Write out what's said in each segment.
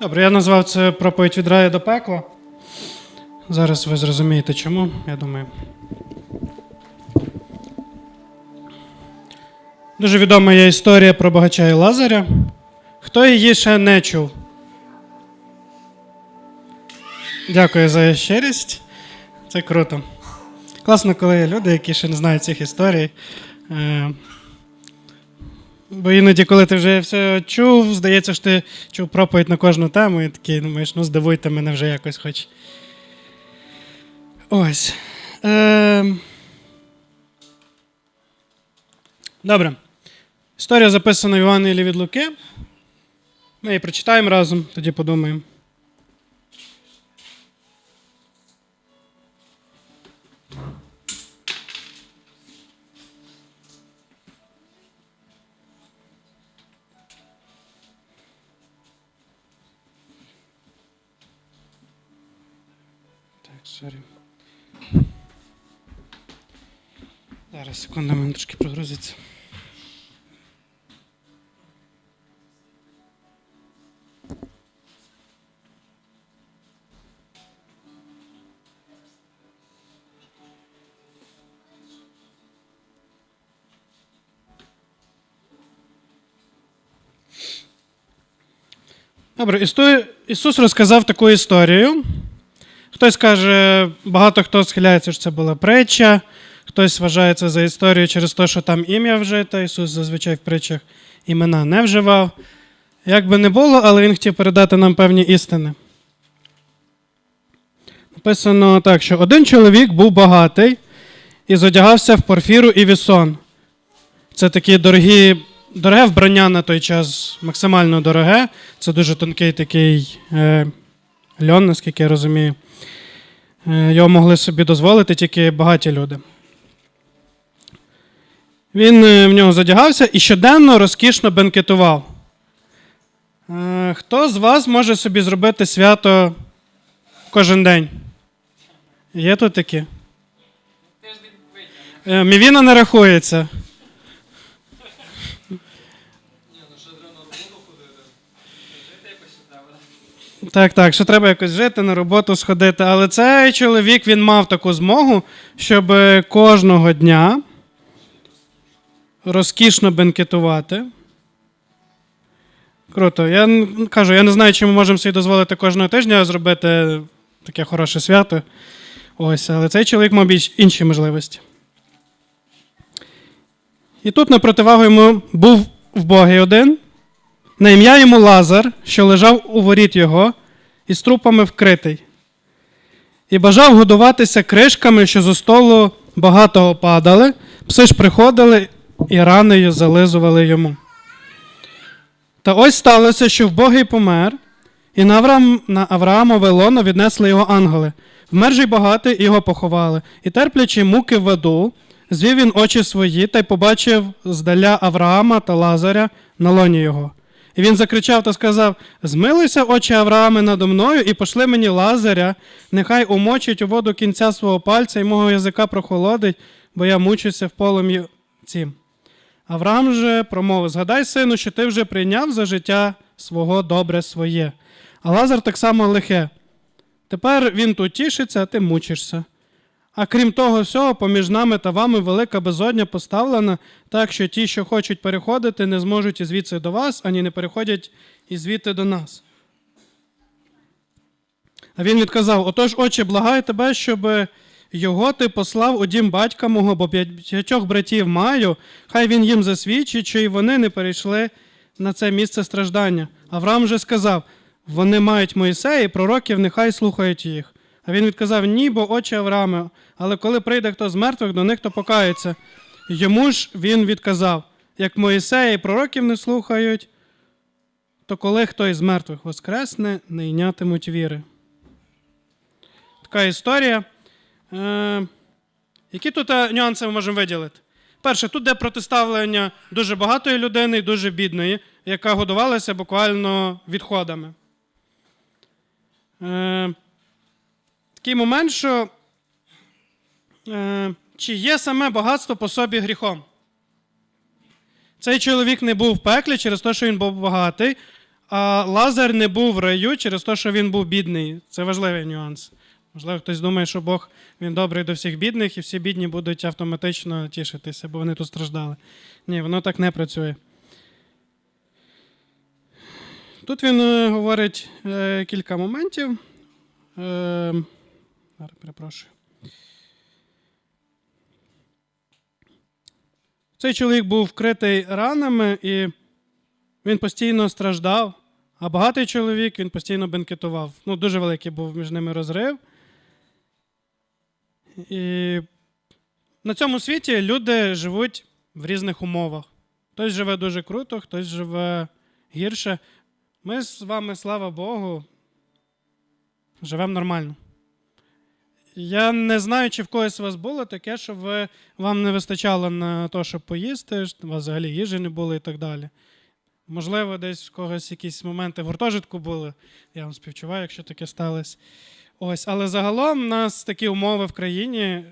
Добре, я назвав це проповідь від раю до пекла. Зараз ви зрозумієте чому, я думаю. Дуже відома є історія про багача і Лазаря. Хто її ще не чув? Дякую за щирість. Це круто. Класно, коли є люди, які ще не знають цих історій. Бо іноді, коли ти вже все чув, здається, що ти чув проповідь на кожну тему, і такий думаєш, ну здивуйте мене вже якось хоч. Ось. Е... Добре. Історія записана в Івангелії від Луки. Ми її прочитаємо разом, тоді подумаємо. Зараз, секунду, мене трошки прогрузиться. Добре, Ісус розказав таку історію. Хтось каже, багато хто схиляється, що це була притча, хтось вважає це за історію через те, що там ім'я вжите. Ісус зазвичай в притчах імена не вживав. Як би не було, але Він хотів передати нам певні істини. Написано так, що один чоловік був багатий і зодягався в порфіру і вісон. Це такі дорогі, дороге вбрання на той час, максимально дороге. Це дуже тонкий такий е, льон, наскільки я розумію. Е, Його могли собі дозволити тільки багаті люди. Він е, в нього задягався і щоденно розкішно бенкетував. Е, Хто з вас може собі зробити свято кожен день? Є тут такі? Е, Мівіна не рахується. Так, так, що треба якось жити, на роботу сходити. Але цей чоловік він мав таку змогу, щоб кожного дня розкішно бенкетувати. Круто. Я кажу, я не знаю, чи ми можемо собі дозволити кожного тижня зробити таке хороше свято. Ось, але цей чоловік мав інші можливості. І тут на противагу йому був вбогий один, на ім'я йому Лазар, що лежав у воріт його, і з трупами вкритий, і бажав годуватися кришками, що зо столу багатого падали, пси ж приходили і ранею зализували йому. Та ось сталося, що вбогий помер, і на, Авраам, на Авраамове лоно віднесли його ангели. Вмер же й багатий, його поховали. І терплячи муки в аду, звів він очі свої та й побачив здаля Авраама та Лазаря на лоні його. І він закричав та сказав: Змилуйся, очі Авраами, надо мною, і пошли мені Лазаря, нехай умочить у воду кінця свого пальця і мого язика прохолодить, бо я мучуся в полум'ї цім. Авраам же промовив: Згадай, сину, що ти вже прийняв за життя свого добре своє. А Лазар так само лихе. Тепер він тут тішиться, а ти мучишся. А крім того всього, поміж нами та вами велика безодня поставлена, так що ті, що хочуть переходити, не зможуть і звідси до вас, ані не переходять і звідти до нас. А він відказав: Отож, отче, благаю тебе, щоб його ти послав у дім батька мого, бо п'ятьох братів маю, хай він їм засвідчить, що і вони не перейшли на це місце страждання. Авраам же сказав: вони мають Моїсея, і пророків, нехай слухають їх. А він відказав: Ні, бо очі Аврааме, але коли прийде хто з мертвих, до них то покається. Йому ж він відказав: як Моїсея і пророків не слухають, то коли хто із мертвих воскресне, не йнятимуть віри. Така історія. Е, які тут е, нюанси ми можемо виділити? Перше, тут де протиставлення дуже багатої людини і дуже бідної, яка годувалася буквально відходами. Е, такий момент, що е, чи є саме багатство по собі гріхом? Цей чоловік не був в пеклі через те, що він був багатий, А Лазар не був в раю через те, що він був бідний. Це важливий нюанс. Можливо, хтось думає, що Бог він добрий до всіх бідних, і всі бідні будуть автоматично тішитися, бо вони тут страждали. Ні, воно так не працює. Тут він е, говорить е, кілька моментів. Е, перепрошую. Цей чоловік був вкритий ранами, і він постійно страждав, а багатий чоловік він постійно бенкетував. Ну, дуже великий був між ними розрив. І на цьому світі люди живуть в різних умовах. Хтось живе дуже круто, хтось живе гірше. Ми з вами, слава Богу, живемо нормально. Я не знаю, чи в когось у вас було таке, що ви, вам не вистачало на те, щоб поїсти, що у вас взагалі їжі не було і так далі. Можливо, десь в когось якісь моменти гуртожитку були. Я вам співчуваю, якщо таке сталося. Ось, але загалом у нас такі умови в країні.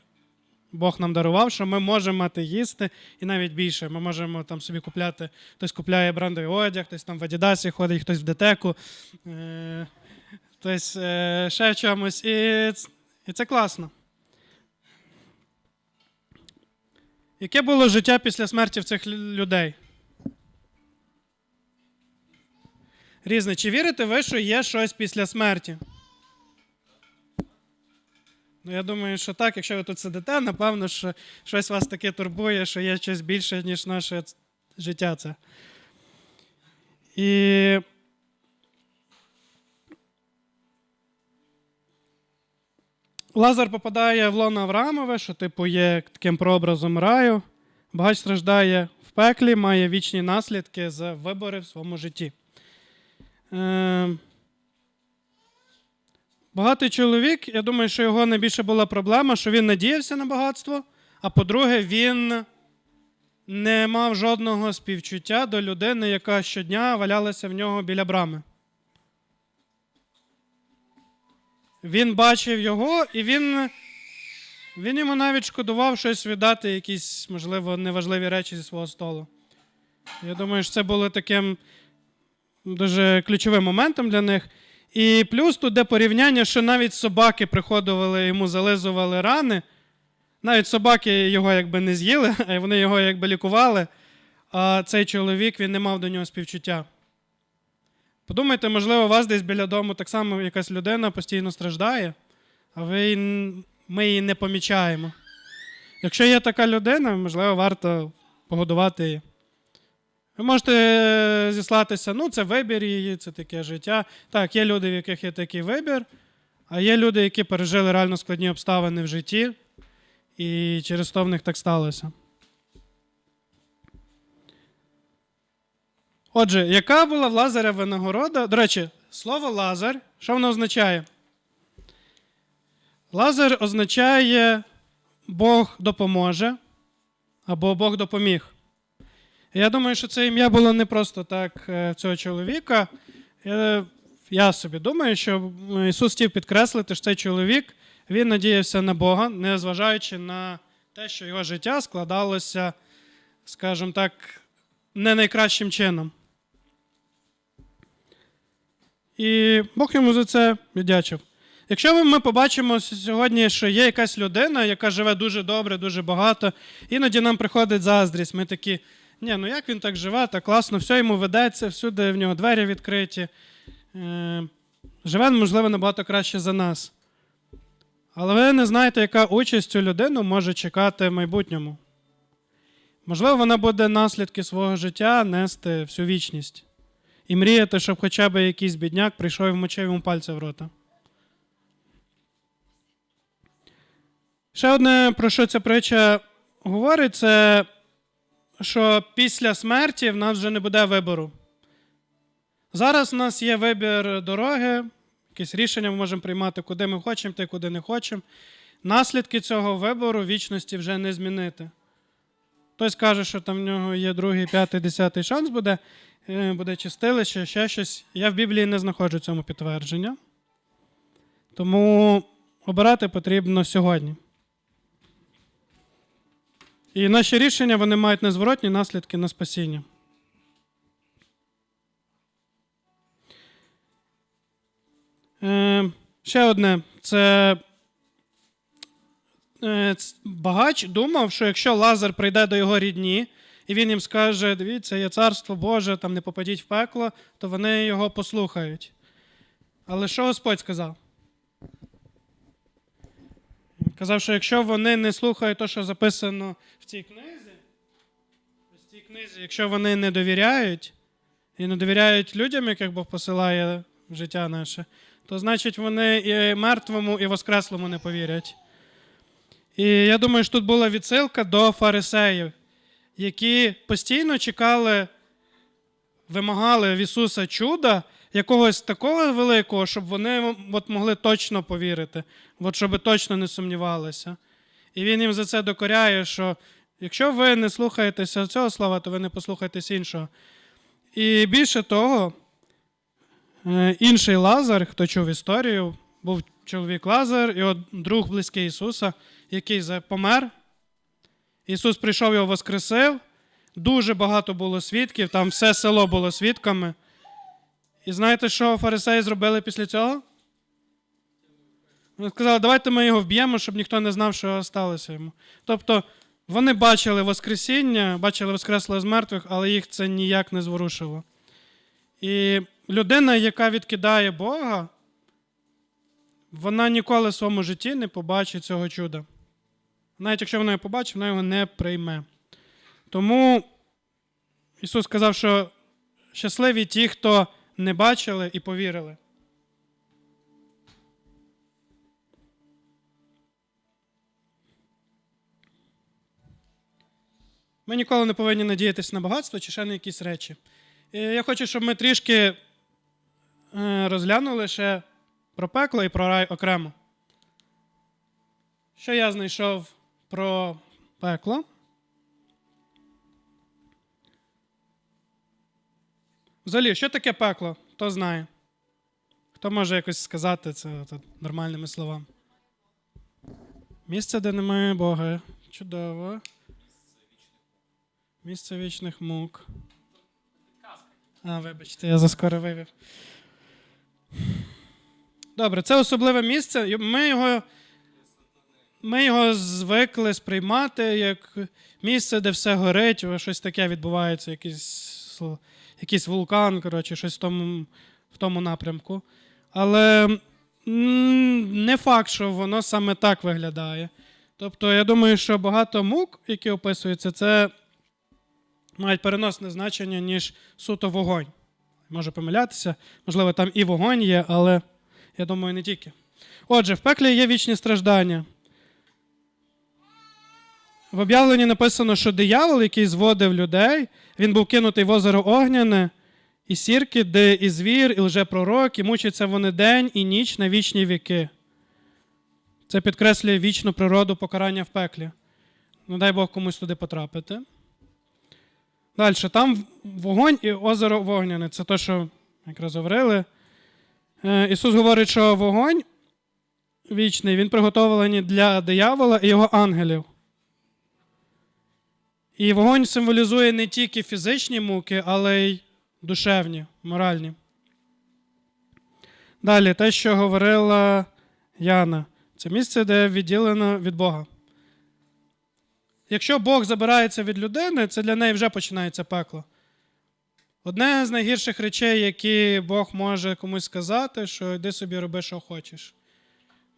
Бог нам дарував, що ми можемо мати їсти і навіть більше. Ми можемо там собі купляти, хтось купляє брендовий одяг, хтось там в Адідасі ходить, хтось в Детеку, е- е- ще в чомусь. І, і це класно. Яке було життя після смерті в цих людей? Різне. Чи вірите ви, що є щось після смерті? Ну, я думаю, що так, якщо ви тут сидите, напевно, що щось вас таке турбує, що є щось більше, ніж наше життя це. І Лазар попадає в лоно Авраамове, що типу є таким прообразом раю. Багач страждає в пеклі, має вічні наслідки за вибори в своєму житті. Е, Багатий чоловік, я думаю, що його найбільше була проблема, що він надіявся на багатство, а по-друге, він не мав жодного співчуття до людини, яка щодня валялася в нього біля брами. Він бачив його, і він, він йому навіть шкодував щось віддати, якісь, можливо, неважливі речі зі свого столу. Я думаю, що це було таким дуже ключовим моментом для них. І плюс тут де порівняння, що навіть собаки приходили йому, зализували рани. Навіть собаки його якби не з'їли, а вони його якби лікували. А цей чоловік він не мав до нього співчуття. Подумайте, можливо, у вас десь біля дому так само якась людина постійно страждає, а ви, ми її не помічаємо. Якщо є така людина, можливо, варто погодувати її. Ви можете е, зіслатися, ну, це вибір її, це таке життя. Так, є люди, в яких є такий вибір, а є люди, які пережили реально складні обставини в житті, і через то в них так сталося. Отже, яка була в Лазаря винагорода? До речі, слово Лазар, що воно означає? Лазар означає Бог допоможе або Бог допоміг. Я думаю, що це ім'я було не просто так е, цього чоловіка. Я, я собі думаю, що Ісус хотів підкреслити, що цей чоловік він надіявся на Бога, незважаючи на те, що його життя складалося, скажімо так, не найкращим чином. І Бог йому за це віддячив. Якщо ми побачимо сьогодні, що є якась людина, яка живе дуже добре, дуже багато, іноді нам приходить заздрість. Ми такі, ні, ну як він так живе, так класно, все йому ведеться, всюди в нього двері відкриті. Е, Живе, можливо, набагато краще за нас. Але ви не знаєте, яка участь цю людину може чекати в майбутньому. Можливо, вона буде наслідки свого життя нести всю вічність. І мріяти, щоб хоча б якийсь бідняк прийшов і вмочив йому пальця в рота. Ще одне, про що ця притча говорить, це що після смерті в нас вже не буде вибору. Зараз в нас є вибір дороги, якісь рішення ми можемо приймати, куди ми хочемо та куди не хочемо. Наслідки цього вибору вічності вже не змінити. Хтось каже, що там в нього є другий, п'ятий, десятий шанс буде, е, буде чистилище, ще щось. Я в Біблії не знаходжу цьому підтвердження. Тому обирати потрібно сьогодні. І наші рішення вони мають незворотні наслідки на спасіння. Е, ще одне. Це е, багач думав, що якщо Лазар прийде до його рідні, і він їм скаже: дивіться, є царство Боже, там не попадіть в пекло, то вони його послухають. Але що Господь сказав? Казав, що якщо вони не слухають те, що записано в цій книзі, в цій книзі, якщо вони не довіряють і не довіряють людям, яких Бог посилає в життя наше, то значить вони і мертвому, і воскреслому не повірять. І я думаю, що тут була відсилка до фарисеїв, які постійно чекали, вимагали в Ісуса чуда, якогось такого великого, щоб вони от могли точно повірити, от щоб точно не сумнівалися. І він їм за це докоряє, що якщо ви не слухаєтеся цього слова, то ви не послухаєтесь іншого. І більше того, е, інший Лазар, хто чув історію, був чоловік Лазар, і от друг близький Ісуса, який помер. Ісус прийшов його воскресив. Дуже багато було свідків, там все село було свідками. І знаєте, що фарисеї зробили після цього? Вони сказали, давайте ми його вб'ємо, щоб ніхто не знав, що сталося йому. Тобто вони бачили Воскресіння, бачили Воскресло з мертвих, але їх це ніяк не зворушило. І людина, яка відкидає Бога, вона ніколи в своєму житті не побачить цього чуда. Навіть якщо вона його побачить, вона його не прийме. Тому Ісус сказав, що щасливі ті, хто не бачили і повірили. Ми ніколи не повинні надіятися на багатство чи ще на якісь речі. І я хочу, щоб ми трішки е, розглянули ще про пекло і про рай окремо. Що я знайшов про пекло? Взагалі, що таке пекло? Хто знає? Хто може якось сказати це нормальними словами? Місце, де немає Бога. Чудово. Місце вічних мук. А, вибачте, я заскоро вивів. Добре, це особливе місце. Ми його, ми його звикли сприймати як місце, де все горить, щось таке відбувається, якийсь, сл- якийсь вулкан, коротше, щось в тому, в тому напрямку. Але не факт, що воно саме так виглядає. Тобто, я думаю, що багато мук, які описуються, це мають переносне значення, ніж суто вогонь. Можу помилятися, можливо, там і вогонь є, але я думаю, не тільки. Отже, в пеклі є вічні страждання. В об'явленні написано, що диявол, який зводив людей, він був кинутий в озеро Огняне, і сірки, де і звір, і лжепророк, і мучаться вони день і ніч на вічні віки. Це підкреслює вічну природу покарання в пеклі. Не дай Бог комусь туди потрапити. Далі, там вогонь і озеро вогняне. Це те, що якраз говорили. Е, Ісус говорить, що вогонь вічний, він приготовлений для диявола і його ангелів. І вогонь символізує не тільки фізичні муки, але й душевні, моральні. Далі, те, що говорила Яна, це місце, де відділено від Бога. Якщо Бог забирається від людини, це для неї вже починається пекло. Одне з найгірших речей, які Бог може комусь сказати, що йди собі роби, що хочеш.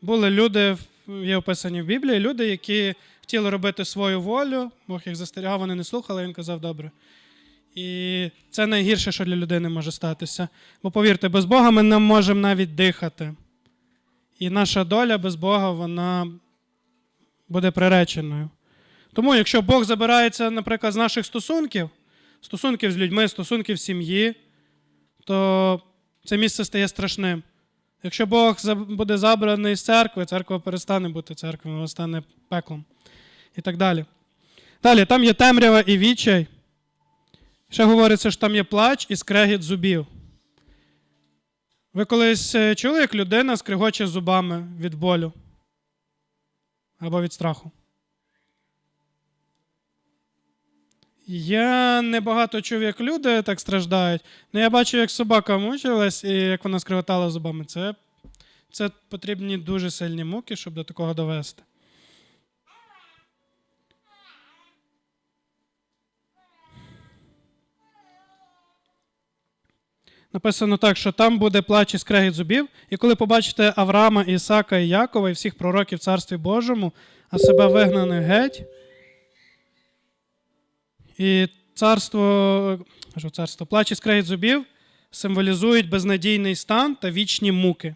Були люди, є описані в Біблії, люди, які хотіли робити свою волю, Бог їх застерігав, вони не слухали, він казав, добре. І це найгірше, що для людини може статися. Бо повірте, без Бога ми не можемо навіть дихати. І наша доля без Бога, вона буде приреченою. Тому, якщо Бог забирається, наприклад, з наших стосунків, стосунків з людьми, стосунків сім'ї, то це місце стає страшним. Якщо Бог буде забраний з церкви, церква перестане бути церквою, вона стане пеклом. І так далі. Далі, там є темрява і відчай. Ще говориться, що там є плач і скрегіт зубів. Ви колись е, чули, як людина скригоче зубами від болю або від страху? Я небагато чув, як люди так страждають, але я бачив, як собака мучилась і як вона скриготала зубами. Це Це потрібні дуже сильні муки, щоб до такого довести. Написано так, що там буде плач і скрегіт зубів, і коли побачите Авраама, Ісака і Якова і всіх пророків в Царстві Божому, а себе вигнаних геть, і царство, кажу, царство, плач і скрегіт зубів символізують безнадійний стан та вічні муки.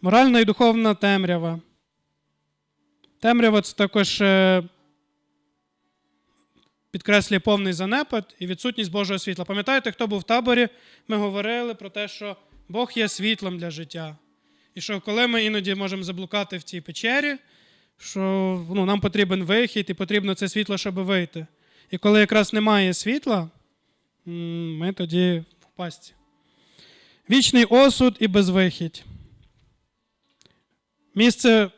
Моральна і духовна темрява. Темрява це також е, підкреслює повний занепад і відсутність Божого світла. Пам'ятаєте, хто був в таборі? Ми говорили про те, що Бог є світлом для життя. І що коли ми іноді можемо заблукати в цій печері, що ну, нам потрібен вихід і потрібно це світло, щоб вийти. І коли якраз немає світла, ми тоді в пастці. Вічний осуд і безвихідь. Місце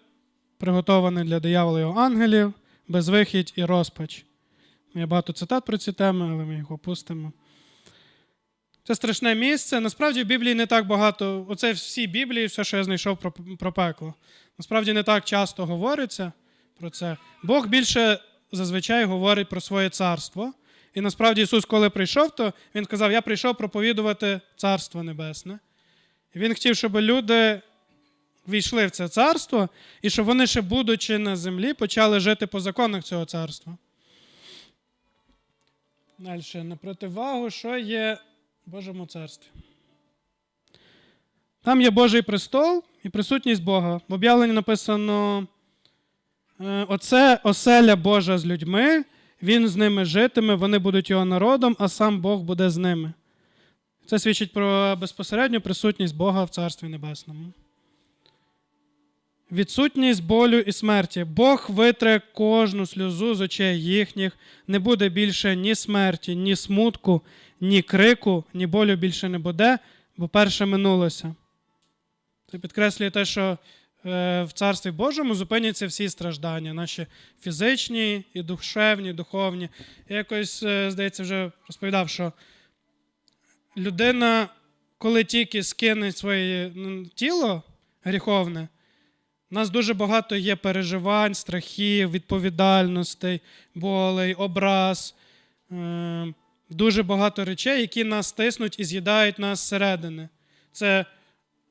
приготоване для диявола і ангелів, безвихідь і розпач. Є багато цитат про ці теми, але ми їх опустимо. Це страшне місце. Насправді в Біблії не так багато. Оце всі Біблії, все, що я знайшов про, про пекло. Насправді не так часто говориться про це. Бог більше зазвичай говорить про своє царство. І насправді Ісус, коли прийшов, то Він сказав: Я прийшов проповідувати Царство Небесне. І Він хотів, щоб люди війшли в це царство, і щоб вони, ще будучи на землі, почали жити по законах цього царства. Далі, на противагу, що є Божому царстві. Там є Божий престол і присутність Бога. В об'явленні написано: е, Оце оселя Божа з людьми, він з ними житиме, вони будуть його народом, а сам Бог буде з ними. Це свідчить про безпосередню присутність Бога в Царстві Небесному. Відсутність болю і смерті. Бог витре кожну сльозу з очей їхніх, не буде більше ні смерті, ні смутку, ні крику, ні болю більше не буде, бо перше минулося. Це підкреслює те, що е, в Царстві Божому зупиняться всі страждання, наші фізичні, і душевні, духовні. Я якось, е, здається, вже розповідав, що людина, коли тільки скине своє тіло гріховне, у нас дуже багато є переживань, страхів, відповідальностей, болей, образ, е, дуже багато речей, які нас тиснуть і з'їдають нас зсередини. Це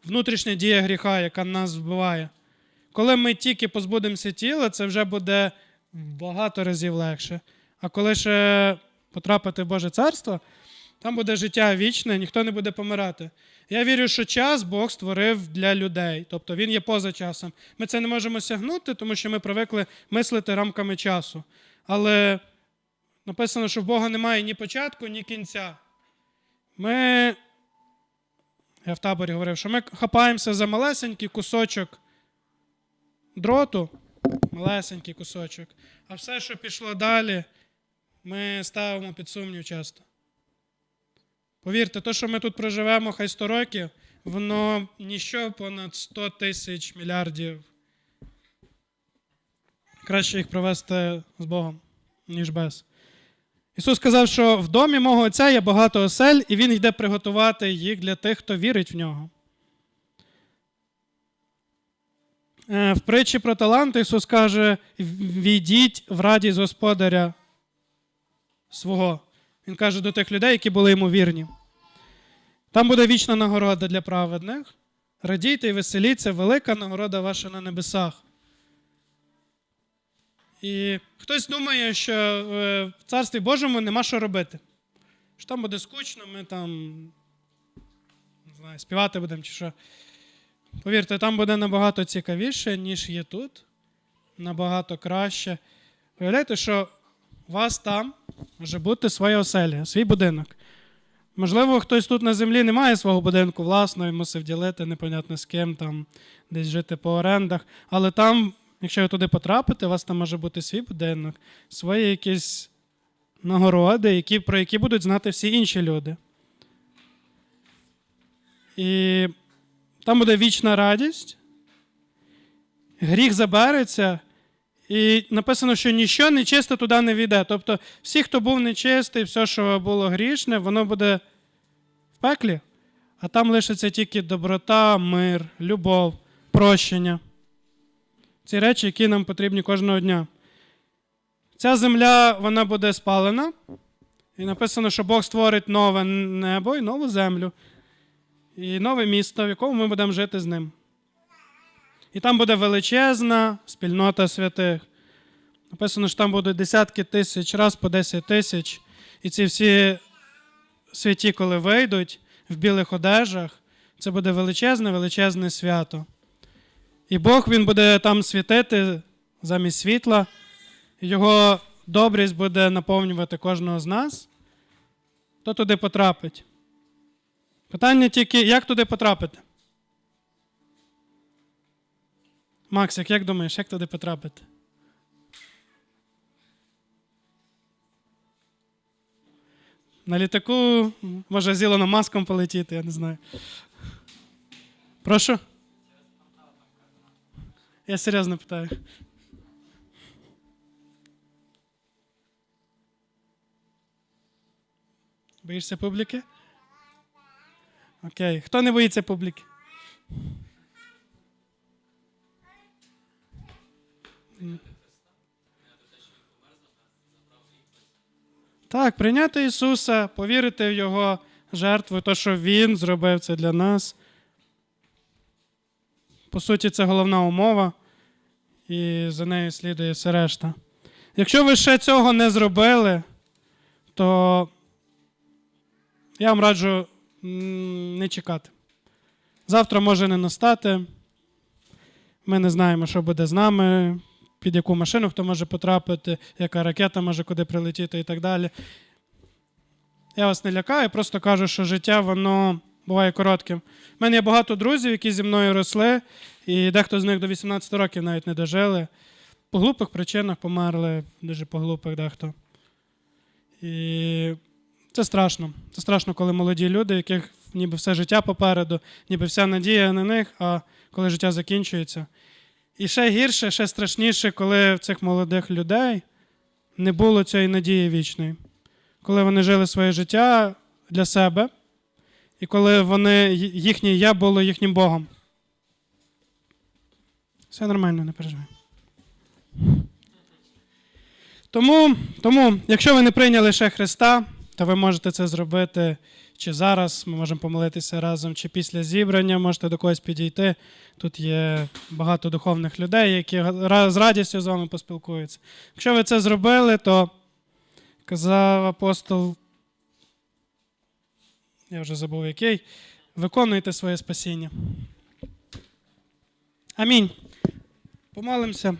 внутрішня дія гріха, яка нас вбиває. Коли ми тільки позбудемося тіла, це вже буде багато разів легше. А коли ще потрапити в Боже царство, там буде життя вічне, ніхто не буде помирати. Я вірю, що час Бог створив для людей, тобто він є поза часом. Ми це не можемо сягнути, тому що ми привикли мислити рамками часу. Але написано, що в Бога немає ні початку, ні кінця. Ми, я в таборі говорив, що ми хапаємося за малесенький кусочок дроту, малесенький кусочок, а все, що пішло далі, ми ставимо під сумнів часто. Повірте, то, що ми тут проживемо хай 100 років, воно ніщо понад 100 тисяч мільярдів. Краще їх провести з Богом, ніж без. Ісус сказав, що в домі мого Отця є багато осель, і Він йде приготувати їх для тих, хто вірить в нього. Е, В притчі про таланти Ісус каже: війдіть в радість Господаря свого. Він каже до тих людей, які були йому вірні. Там буде вічна нагорода для праведних. Радійте і веселіться, велика нагорода ваша на небесах. І хтось думає, що е, в Царстві Божому нема що робити. Що там буде скучно, ми там не знаю, співати будемо чи що. Повірте, там буде набагато цікавіше, ніж є тут. Набагато краще. Уявляєте, що вас там може бути своя оселя, свій будинок. Можливо, хтось тут на землі не має свого будинку власного і мусив ділити непонятно з ким, там, десь жити по орендах. Але там, якщо ви туди потрапите, у вас там може бути свій будинок, свої якісь нагороди, які, про які будуть знати всі інші люди. І там буде вічна радість, гріх забереться, і написано, що ніщо нечисте туди не війде. Тобто, всі, хто був нечистий, все, що було грішне, воно буде в пеклі. а там лишиться тільки доброта, мир, любов, прощення. Ці речі, які нам потрібні кожного дня. Ця земля вона буде спалена, і написано, що Бог створить нове небо і нову землю, і нове місто, в якому ми будемо жити з ним. І там буде величезна спільнота святих. Написано, що там будуть десятки тисяч, раз по 10 тисяч. І ці всі святі, коли вийдуть в білих одежах, це буде величезне, величезне свято. І Бог він буде там світити замість світла, його добрість буде наповнювати кожного з нас. Хто туди потрапить? Питання тільки, як туди потрапити? Максик, як думаєш, як туди потрапити? На літаку може з Ілоном Маском полетіти, я не знаю. Прошу? Я серйозно питаю. Боїшся публіки? Окей. Хто не боїться публіки? Так, прийняти Ісуса, повірити в Його жертву, то, що Він зробив це для нас. По суті, це головна умова, і за нею слідує все решта. Якщо ви ще цього не зробили, то я вам раджу не чекати. Завтра може не настати. Ми не знаємо, що буде з нами, під яку машину хто може потрапити, яка ракета може куди прилетіти і так далі. Я вас не лякаю, просто кажу, що життя воно буває коротким. У мене є багато друзів, які зі мною росли, і дехто з них до 18 років навіть не дожили. По глупих причинах померли, дуже по глупих дехто. І це страшно. Це страшно, коли молоді люди, яких ніби все життя попереду, ніби вся надія на них, а коли життя закінчується. І ще гірше, ще страшніше, коли в цих молодих людей не було цієї надії вічної. Коли вони жили своє життя для себе, і коли вони, їхнє я було їхнім Богом. Все нормально, не переживай. Тому, тому, якщо ви не прийняли ще Христа, то ви можете це зробити чи зараз, ми можемо помолитися разом, чи після зібрання, можете до когось підійти. Тут є багато духовних людей, які з радістю з вами поспілкуються. Якщо ви це зробили, то казав апостол, я вже забув який, виконуйте своє спасіння. Амінь. Помолимося.